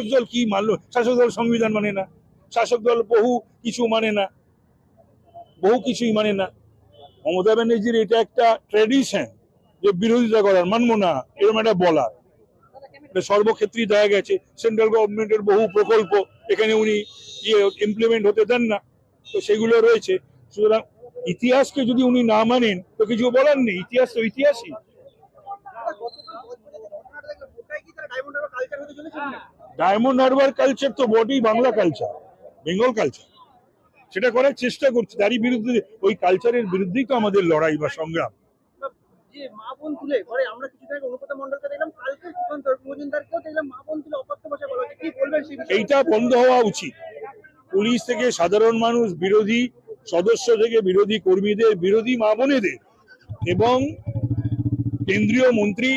শাসক দল কি মানলো? শাসক দল সংবিধান মানে না। শাসক দল বহু কিছু মানে না। বহু কিছুই মানে না। মমতা ব্যানার্জির এটা একটা ট্র্যাডিশন যে বিরোধিতা করার, মানবো না এরকম একটা বলার। সর্বক্ষেত্রেই দেখা গেছে। সেন্ট্রাল গভর্নমেন্টের বহু প্রকল্প, এখানে উনি ইয়ে ইমপ্লিমেন্ট হতে দেন না। তো সেগুলো রয়েছে। সুতরাং ইতিহাসকে যদি উনি না মানেন, তো কিছু বলার নেই। ইতিহাস তো ইতিহাসই। ডায়মন্ড হারবার কালচার তো বটেই বাংলা কালচার বেঙ্গল কালচার সেটা করার চেষ্টা করছে তারই বিরুদ্ধে ওই কালচারের বিরুদ্ধেই তো আমাদের লড়াই বা সংগ্রাম। যে মা বোন তুলে ঘরে আমরা কিছু আগে অনুপতা মন্ডলকে দেখলাম কালকে সুকান্ত মজুমদারকেও দেখলাম মা বোন তুলে অকথ্য ভাষায় বলা কি বলবেন সেই এইটা বন্ধ হওয়া উচিত। পুলিশ থেকে সাধারণ মানুষ বিরোধী সদস্য থেকে বিরোধী কর্মীদের বিরোধী মা বোনেদের এবং কেন্দ্রীয় মন্ত্রী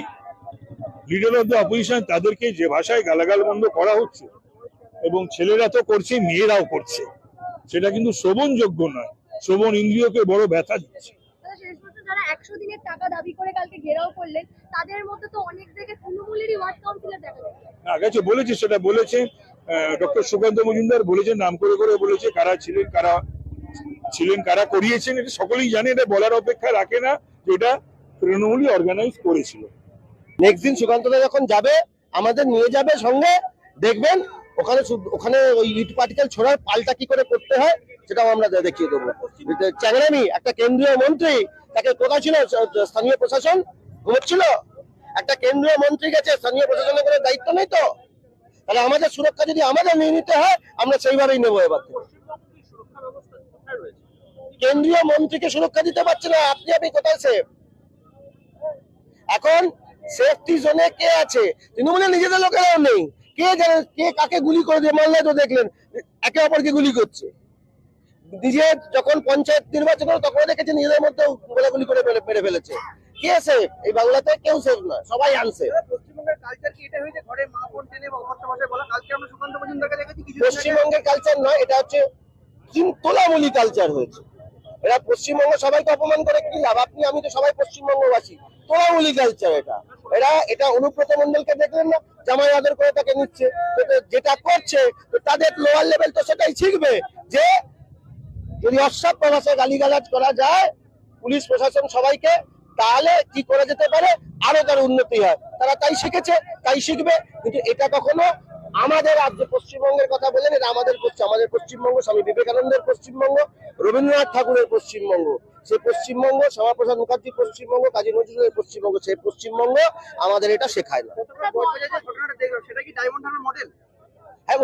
লিডার অফ দ্য অপোজিশন তাদেরকে যে ভাষায় গালাগাল বন্ধ করা হচ্ছে এবং ছেলেরা তো করছে মেয়েরাও করছে সেটা কিন্তু শোভনযোগ্য নয়। শোভন ইন্দ্রিয়কে বড় ব্যথা দিচ্ছে। তাহলে শেষ পর্যন্ত যারা একশো দিনের টাকা দাবি করে কালকে ঘেরাও করলেন তাদের মধ্যে তো অনেক জায়গায় তৃণমূলেরই ওয়ার্ড কাউন্সিলর দেখা না গেছে বলেছে সেটা বলেছে ডক্টর সুকান্ত মজুমদার বলেছেন নাম করে করে বলেছে কারা ছিলেন কারা ছিলেন কারা করিয়েছেন এটা সকলেই জানে এটা বলার অপেক্ষা রাখে না যে এটা তৃণমূলই অর্গানাইজ করেছিল। নেক্সট দিন সুকান্তদা যখন যাবে, আমাদের নিয়ে যাবে সঙ্গে, দেখবেন ওখানে ওখানে ওই ইট পার্টিকেল ছোড়ার পাল্টা কি করে করতে হয়, সেটাও আমরা দেখিয়ে দেবো। চ্যাংরামি, একটা কেন্দ্রীয় মন্ত্রী, তাকে কোথায় ছিল? স্থানীয় প্রশাসন? ঘুমোচ্ছিল? একটা কেন্দ্রীয় মন্ত্রী গেছে, স্থানীয় প্রশাসনের কোনো দায়িত্ব নেই তো? তাহলে আমাদের সুরক্ষা যদি আমাদের নিয়ে নিতে হয়, আমরা সেইভাবেই নেব এবার কেন্দ্রীয় মন্ত্রীকে সুরক্ষা দিতে পারছে না, আপনি আপনি কোথায় সেফ? এখন সেফটি জোনে কে আছে? তৃণমূলের নিজেদের লোকেরাও নেই। কে জানে কে কাকে গুলি করে দিয়ে মাল্লায় তো দেখলেন একে অপরকে গুলি করছে। নিজে যখন পঞ্চায়েত নির্বাচন হলো তখন দেখেছে নিজেদের মধ্যে গোলাগুলি করে মেরে ফেলেছে। কে সেফ এই বাংলাতে কেউ সেফ সবাই পশ্চিমবঙ্গের কালচার নয় এটা হচ্ছে তোলামূলি কালচার হয়েছে। এরা পশ্চিমবঙ্গ সবাইকে অপমান করে কি লাভ? আপনি আমি তো সবাই পশ্চিমবঙ্গবাসী। তোলামূলি কালচার এটা। এরা এটা অনুব্রত মন্ডলকে দেখলেন না? জামাই আদর করে তাকে নিচ্ছে। যেটা করছে, তো তাদের লোয়ার লেভেল তো সেটাই শিখবে যে যদি অসভ্য ভাষায় গালিগালাজ করা যায়, পুলিশ প্রশাসন সবাইকে, তাহলে কি করা যেতে পারে? আরও তার উন্নতি হয়। তারা তাই শিখেছে, তাই শিখবে। কিন্তু এটা কখনো আমাদের রাজ্য পশ্চিমবঙ্গের কথা বলেন এটা আমাদের আমাদের পশ্চিমবঙ্গ, স্বামী বিবেকানন্দের পশ্চিমবঙ্গ, রবীন্দ্রনাথ ঠাকুরের পশ্চিমবঙ্গ। সেই পশ্চিমবঙ্গ শ্যামাপ্রসাদ মুখার্জির পশ্চিমবঙ্গ, কাজী নজরুলের পশ্চিমবঙ্গ, সেই পশ্চিমবঙ্গ আমাদের এটা শেখায় না। মডেল হ্যাঁ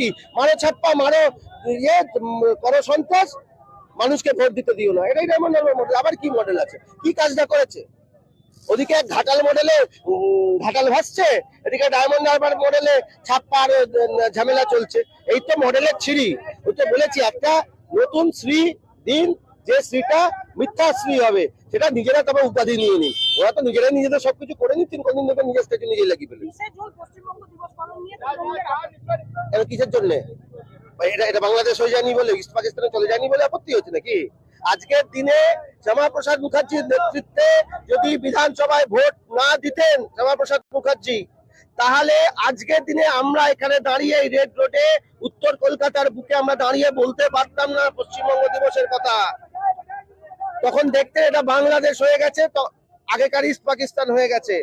কি? মারো ছাপ্পা, মারো ইয়ে সন্ত্রাস, মানুষকে ভোট দিতে দিও না। এটাই ডায়মন্ড মডেল আবার কি মডেল আছে? কি কাজটা করেছে? ওদিকে ঘাটাল মডেলে ঘাটাল ভাসছে এদিকে ডায়মন্ড হারবার মডেলে ছাপ্পা আর ঝামেলা চলছে। এই তো মডেলের ছিঁড়ি। ওই তো বলেছি একটা নতুন শ্রী দিন যে শ্রীটা মিথ্যা শ্রী হবে সেটা নিজেরা তবে উপাধি নিয়ে নি ওরা তো নিজেরাই নিজেদের সবকিছু করে নিচ্ছেন কোনদিন দেখে নিজের স্টেজে নিজে লাগিয়ে ফেলেন কিসের জন্য? এটা এটা বাংলাদেশ হয়ে যায়নি বলে ইস্ট পাকিস্তানে চলে যায়নি বলে আপত্তি হচ্ছে নাকি? আজকের দিনে শ্যামাপ্রসাদ মুখার্জির নেতৃত্বে যদি বিধানসভায় ভোট না দিতেন শ্যামাপ্রসাদ মুখার্জি, তাহলে আজকের দিনে আমরা এখানে দাঁড়িয়ে এই রেড রোডে উত্তর কলকাতার বুকে আমরা দাঁড়িয়ে বলতে পারতাম না পশ্চিমবঙ্গ দিবসের কথা। তখন দেখতে এটা বাংলাদেশ হয়ে গেছে আগেকার ইস্ট পাকিস্তান হয়ে গেছে।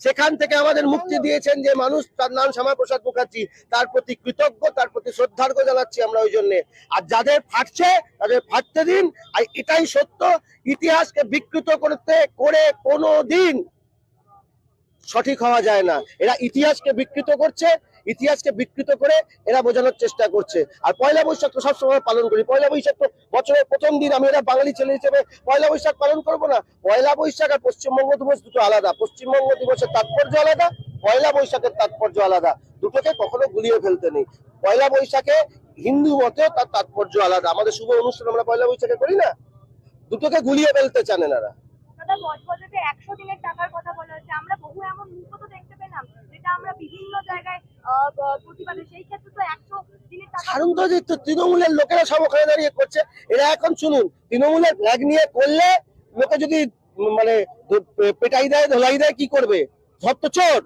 সেখান থেকে আমাদের মুক্তি দিয়েছেন যে মানুষ তার নাম শ্যামাপ্রসাদ মুখার্জি তার প্রতি কৃতজ্ঞ তার প্রতি শ্রদ্ধার্ঘ জানাচ্ছি আমরা ওই জন্য। আর যাদের ফাটছে তাদের ফাটতে দিন আর এটাই সত্য ইতিহাসকে বিকৃত করতে করে কোনো দিন সঠিক হওয়া যায় না। এরা ইতিহাসকে বিকৃত করছে, ইতিহাসকে বিকৃত করে এরা বোঝানোর চেষ্টা করছে। আর পয়লা বৈশাখ তো সবসময় পালন করি। পয়লা বৈশাখ তো বছরের প্রথম দিন আমি এরা বাঙালি ছেলে হিসেবে পয়লা বৈশাখ পালন করব না। পয়লা বৈশাখ আর পশ্চিমবঙ্গ দিবস দুটো আলাদা। পশ্চিমবঙ্গ দিবসের তাৎপর্য আলাদা, পয়লা বৈশাখের তাৎপর্য আলাদা। দুটোকে কখনো গুলিয়ে ফেলতে নেই। পয়লা বৈশাখে হিন্দু মতেও তার তাৎপর্য আলাদা। আমাদের শুভ অনুষ্ঠান আমরা পয়লা বৈশাখে করি না। দুটোকে গুলিয়ে ফেলতে চান এনারা। দাদা বজবজে একশো দিনের টাকার কথা বলা হচ্ছে। আমরা বহু এমন মুখ তো দেখতে পেলাম, যেটা আমরা বিভিন্ন জায়গায় প্রতিবাদে। সেই ক্ষেত্রে তো একশো দিনের টাকা তৃণমূলের লোকেরা সব ওখানে দাঁড়িয়ে করছে, এরা এখন শুনুন, তৃণমূলের ফ্ল্যাগ নিয়ে করলে লোকে যদি মানে পেটাই দেয়, ধোলাই দেয়, কি করবে? তো চোর।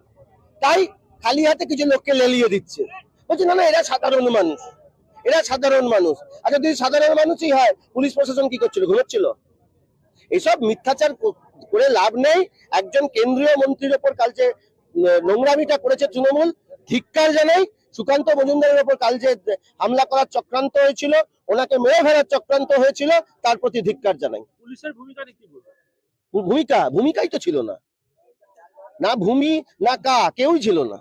তাই খালি হাতে কিছু লোককে লেলিয়ে দিচ্ছে। বলছে, না না, এরা সাধারণ মানুষ। এরা সাধারণ মানুষ। আচ্ছা যদি সাধারণ মানুষই হয়, পুলিশ প্রশাসন কি করছিল? ঘুমোচ্ছিল? এসব মিথ্যাচার করে লাভ নেই। একজন কেন্দ্রীয় মন্ত্রীর ওপর কাল যে নোংরামিটা করেছে তৃণমূল ধিক্কার জানাই সুকান্ত মজুমদারের ওপর কাল যে হামলা করার চক্রান্ত হয়েছিল ওনাকে মেরে ফেলার চক্রান্ত হয়েছিল তার প্রতি ধিক্কার জানাই। পুলিশের ভূমিকা ভূমিকা ভূমিকাই তো ছিল না। না ভূমি না কা কেউই ছিল না।